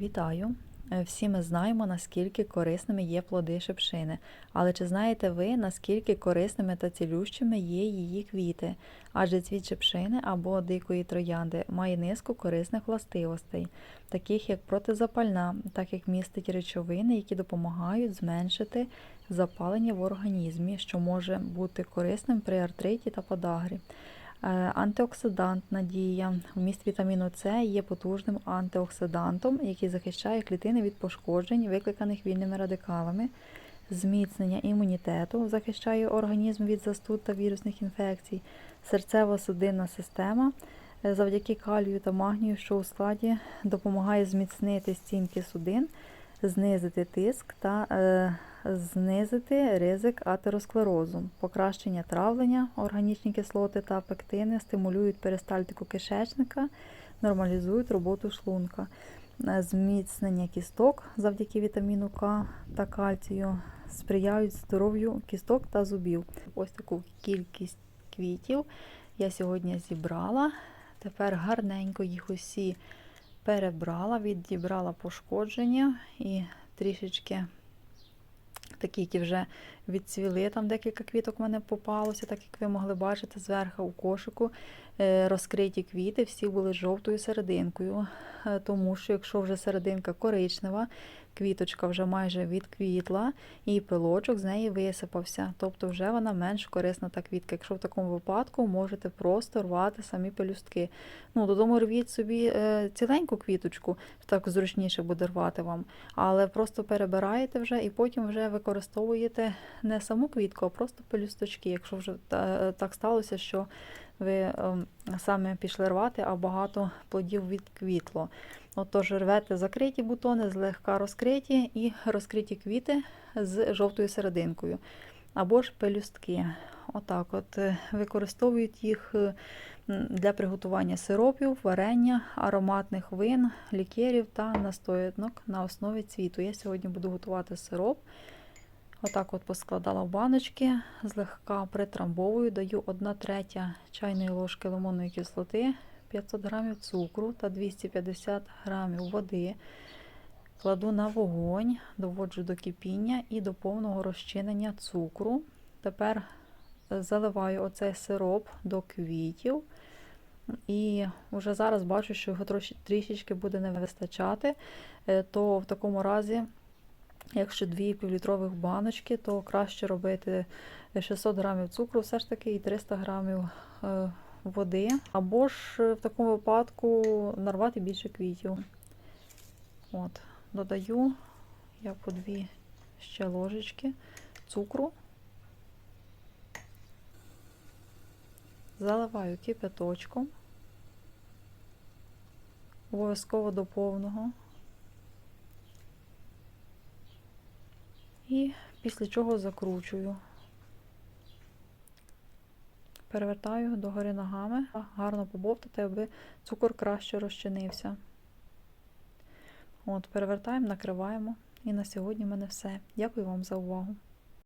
Вітаю! Е, Всі ми знаємо, наскільки корисними є плоди шипшини. Але чи знаєте ви, наскільки корисними та цілющими є її квіти? Адже цвіт шипшини або дикої троянди має низку корисних властивостей, таких як протизапальна, так як містить речовини, які допомагають зменшити запалення в організмі, що може бути корисним при артриті та подагрі. Е, Антиоксидантна дія. Вміст вітаміну С є потужним антиоксидантом, який захищає клітини від пошкоджень, викликаних вільними радикалами. Зміцнення імунітету захищає організм від застуд та вірусних інфекцій. Серцево-судинна система е, завдяки калію та магнію, що у складі допомагає зміцнити стінки судин, знизити тиск та е, знизити ризик атеросклерозу, покращення травлення, органічні кислоти та пектини стимулюють перистальтику кишечника, нормалізують роботу шлунка, Е, зміцнення кісток завдяки вітаміну К та кальцію сприяють здоров'ю кісток та зубів. Ось таку кількість квітів я сьогодні зібрала. Тепер гарненько їх усі перебрала, відібрала пошкодження і трішечки такі, які вже відцвіли. Там декілька квіток в мене попалося, так як ви могли бачити, зверху у кошику е, розкриті квіти, всі були жовтою серединкою. Е, Тому що якщо вже серединка коричнева, квіточка вже майже відквітла, і пилочок з неї висипався. Тобто вже вона менш корисна та квітка. Якщо в такому випадку можете просто рвати самі пелюстки. Ну, Додому рвіть собі е, ціленьку квіточку, так зручніше буде рвати вам. Але просто перебираєте вже і потім вже використовуєте не саму квітку, а просто пелюсточки. Якщо вже та- так сталося, що ви ем, саме пішли рвати, а багато плодів відквітло. Отож, рвете закриті бутони, злегка розкриті і розкриті квіти з жовтою серединкою. Або ж пелюстки. Отак от е, використовують їх е, для приготування сиропів, варення, ароматних вин, лікерів та настоянок на основі цвіту. Я сьогодні буду готувати сироп. Отак от поскладала в баночки, злегка притрамбовую, даю 1 третя чайної ложки лимонної кислоти, 500 грамів цукру та 250 грамів води. Кладу на вогонь, доводжу до кипіння і до повного розчинення цукру. Тепер е, заливаю оцей сироп до квітів. І вже зараз бачу, що його трішечки буде не вистачати, Е, то в такому разі Якщо дві півлітрових баночки, то краще робити 600 грамів цукру, все ж таки, і 300 грамів е, води. Або ж е, в такому випадку нарвати більше квітів. От, додаю я по дві ще ложечки цукру. Заливаю кипяточком. Обов'язково до повного. І після чого закручую. Перевертаю догори ногами, гарно побовтати, аби цукор краще розчинився. От, перевертаємо, накриваємо. І на сьогодні в мене все. Дякую вам за увагу.